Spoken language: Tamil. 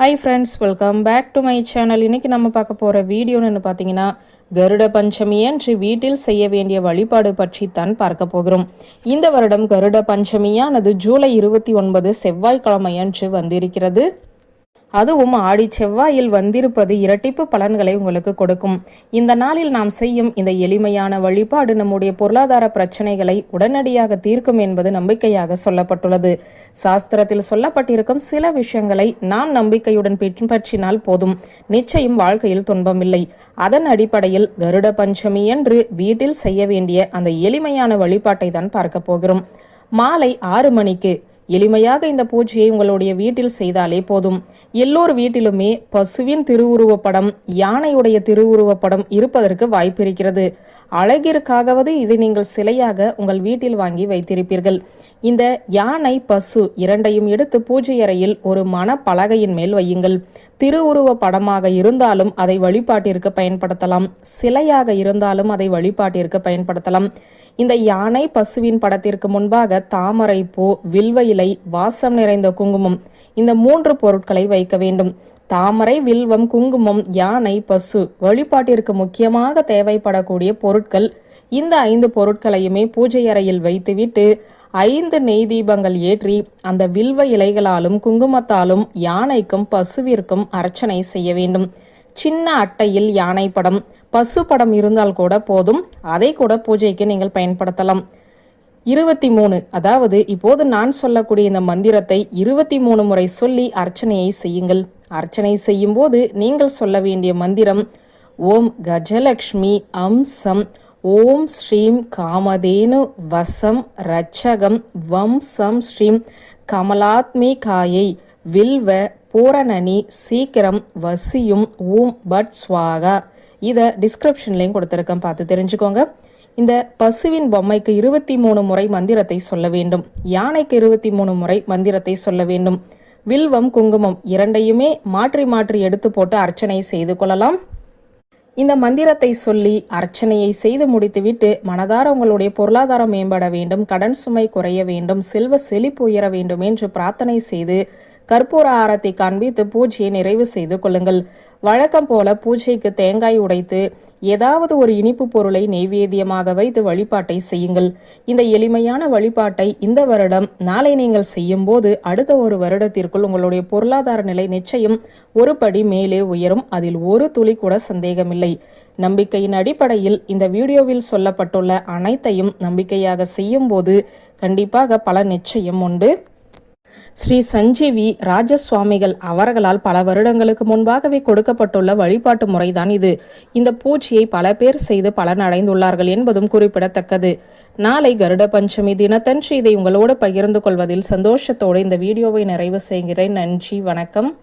Hi friends welcome back to my channel இன்னைக்கு நம்ம பார்க்க போகிற வீடியோன்னு பார்த்தீங்கன்னா கருட பஞ்சமி என்று வீட்டில் செய்ய வேண்டிய வழிபாடு பற்றி தான் பார்க்க போகிறோம். இந்த வருடம் கருட பஞ்சமியானது ஜூலை இருபத்தி ஒன்பது செவ்வாய்க்கிழமை அன்று வந்திருக்கிறது. அதுவும் ஆடி செவ்வாயில் வந்திருப்பது இரட்டிப்பு பலன்களை உங்களுக்கு கொடுக்கும். இந்த நாளில் நாம் செய்யும் இந்த எளிமையான வழிபாடு நம்முடைய பொருளாதார பிரச்சனைகளை உடனடியாக தீர்க்கும் என்பது நம்பிக்கையாக சொல்லப்பட்டுள்ளது. சாஸ்திரத்தில் சொல்லப்பட்டிருக்கும் சில விஷயங்களை நாம் நம்பிக்கையுடன் பின்பற்றினால் போதும். நிச்சயம் வாழ்க்கையில் துன்பமில்லை. அதன் அடிப்படையில் கருட பஞ்சமி என்று வீட்டில் செய்ய வேண்டிய அந்த எளிமையான வழிபாட்டை தான் பார்க்க போகிறோம். மாலை ஆறு மணிக்கு எளிமையாக இந்த பூஜையை உங்களுடைய வீட்டில் செய்தாலே போதும். எல்லோர் வீட்டிலுமே பசுவின் திருவுருவப்படம் யானையுடைய திருவுருவப்படம் இருப்பதற்கு வாய்ப்பிருக்கிறது. அழகிற்காகவது இதை நீங்கள் சிலையாக உங்கள் வீட்டில் வாங்கி வைத்திருப்பீர்கள். இந்த யானை பசு இரண்டையும் எடுத்து பூஜை அறையில் ஒரு மன பலகையின் மேல் வையுங்கள். திருவுருவ படமாக இருந்தாலும் அதை வழிபாட்டிற்கு பயன்படுத்தலாம். சிலையாக இருந்தாலும் அதை வழிபாட்டிற்கு பயன்படுத்தலாம். இந்த யானை பசுவின் படத்திற்கு முன்பாக தாமரை பூ வில்வ இலை வாசம் நிறைந்த குங்குமம் இந்த மூன்று பொருட்களை வைக்க வேண்டும். தாமரை வில்வம் குங்குமம் யானை பசு வழிபாட்டிற்கு முக்கியமாக தேவைப்படக்கூடிய பொருட்கள் இந்த ஐந்து பொருட்களையுமே பூஜை அறையில் வைத்துவிட்டு ஐந்து நெய் தீபங்கள் ஏற்றி அந்த வில்வ இலைகளாலும் குங்குமத்தாலும் யானைக்கும் பசுவிற்கும் அர்ச்சனை செய்ய வேண்டும். சின்ன அட்டையில் யானை படம் பசு படம் இருந்தால் கூட போதும். அதை கூட பூஜைக்கு நீங்கள் பயன்படுத்தலாம். இருபத்தி மூணு அதாவது இப்போது நான் சொல்லக்கூடிய இந்த மந்திரத்தை இருபத்தி மூணு முறை சொல்லி அர்ச்சனையை செய்யுங்கள். அர்ச்சனை செய்யும் போது நீங்கள் சொல்ல வேண்டிய மந்திரம் ஓம் கஜலக்ஷ்மி அம்சம் ஓம் ஸ்ரீம் காமதேனு வசம் ரட்சகம் வம்சம் ஸ்ரீம் கமலாத்மி காயை வில்வ பூரணனி சீக்கிரம் வசியும் ஓம் பட் ஸ்வாகா இதை டிஸ்கிரிப்ஷன்லேயும் கொடுத்துருக்கேன். பார்த்து தெரிஞ்சுக்கோங்க. இந்த பசுவின் பொம்மைக்கு இருபத்தி மூணு முறை மந்திரத்தை சொல்ல வேண்டும். யானைக்கு இருபத்தி மூணு முறை மந்திரத்தை சொல்ல வேண்டும். வில்வம் குங்குமம் இரண்டையுமே மாற்றி மாற்றி எடுத்து போட்டு அர்ச்சனை செய்து கொள்ளலாம். இந்த மந்திரத்தை சொல்லி அர்ச்சனையை செய்து முடித்துவிட்டு மனதார உங்களுடைய பொருளாதாரம் மேம்பட வேண்டும் கடன் சுமை குறைய வேண்டும் செல்வ செழிப்பு உயர வேண்டும் என்று பிரார்த்தனை செய்து கற்பூர ஆரத்தை காண்பித்து பூஜையை நிறைவு செய்து கொள்ளுங்கள். வழக்கம் போல பூஜைக்கு தேங்காய் உடைத்து ஏதாவது ஒரு இனிப்பு பொருளை நெய்வேத்தியமாக வைத்து வழிபாட்டை செய்யுங்கள். இந்த எளிமையான வழிபாட்டை இந்த வருடம் நாளை நீங்கள் செய்யும் போது அடுத்த ஒரு வருடத்திற்குள் உங்களுடைய பொருளாதார நிலை நிச்சயம் ஒரு படி மேலே உயரும். அதில் ஒரு துளி கூட சந்தேகமில்லை. நம்பிக்கையின் அடிப்படையில் இந்த வீடியோவில் சொல்லப்பட்டுள்ள அனைத்தையும் நம்பிக்கையாக செய்யும் போது கண்டிப்பாக பல நிச்சயம் உண்டு. ஸ்ரீ சஞ்சீவி ராஜசுவாமிகள் அவர்களால் பல வருடங்களுக்கு முன்பாகவே கொடுக்கப்பட்டுள்ள வழிபாட்டு முறைதான் இது. இந்த பூச்சியை பல பேர் செய்து பலனடைந்துள்ளார்கள் என்பதும் குறிப்பிடத்தக்கது. நாளை கருட பஞ்சமி தினத்தன்று இதை உங்களோடு பகிர்ந்து கொள்வதில் சந்தோஷத்தோடு இந்த வீடியோவை நிறைவு செய்கிறேன். நன்றி வணக்கம்.